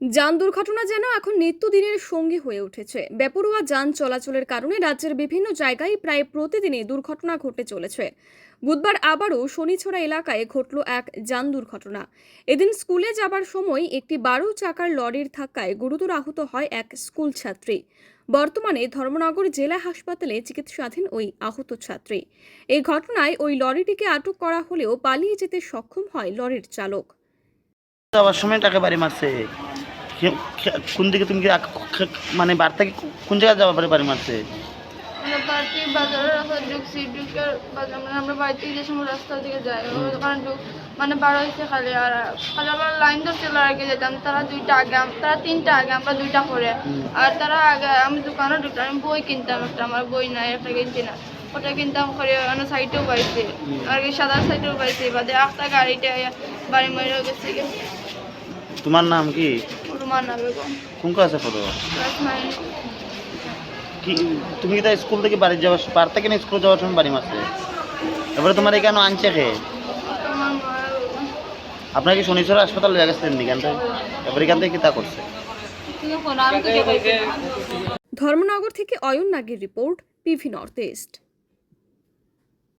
যান দুর্ঘটনা যেন এখন নিত্যদিনের সঙ্গী হয়ে উঠেছে। বেপরোয়া যান চলাচলের কারণে রাজ্যের বিভিন্ন জায়গায় প্রায় প্রতিদিনই দুর্ঘটনা ঘটে চলেছে। বুধবার আবারও শনিছড়া এলাকায় ঘটল এক যান দুর্ঘটনা। এদিন স্কুলে যাবার সময় একটি বারো চাকার লরির ধাক্কায় গুরুতর আহত হয় এক স্কুল ছাত্রী। বর্তমানে ধর্মনগর জেলা হাসপাতালে চিকিৎসাধীন ওই আহত ছাত্রী। এই ঘটনায় ওই লরিটিকে আটক করা হলেও পালিয়ে যেতে সক্ষম হয় লরির চালক। যাওয়ার সময় বাড়ি মারছে। কোন দিকে তুমি মানে বার থেকে কোন জায়গায় যাওয়ার পরে বাড়ি মারছে আমরা বাড়তি মানে আমরা বাড়ি যে সময় রাস্তার দিকে যাই। মানে বার হয়েছে খালি আর খালি আমরা লাইন যেতাম। তারা দুইটা আগে তারা তিনটা আগে আমরা দুইটা আর তারা আগে আমি দোকানে ঢুকতাম আমি বই কিনতাম একটা আমার বই নাই একটা কিনছি না। ওটা কিনতাম করে অন্য সাইডেও পাইছি। আর কি সাদা সাইডেও পাইছি বাদে গাড়িটা বাড়ি মরে গেছে তোমার নাম কি? বেগম কোন ক্লাসে পড়ো? কি তুমি কি স্কুল থেকে বাড়ি যাওয়ার বার থেকে না স্কুল যাওয়ার সময় বাড়ি মারছে এবারে তোমার কেন আনছে গেলো। আপনার কি শনিশ্বর হাসপাতালে গেছিলেন এখান থেকে এবার এখান থেকে কি তা করছে? ধর্মনগর থেকে অয়ন নাগের রিপোর্ট পিভি নর্থ ইস্ট।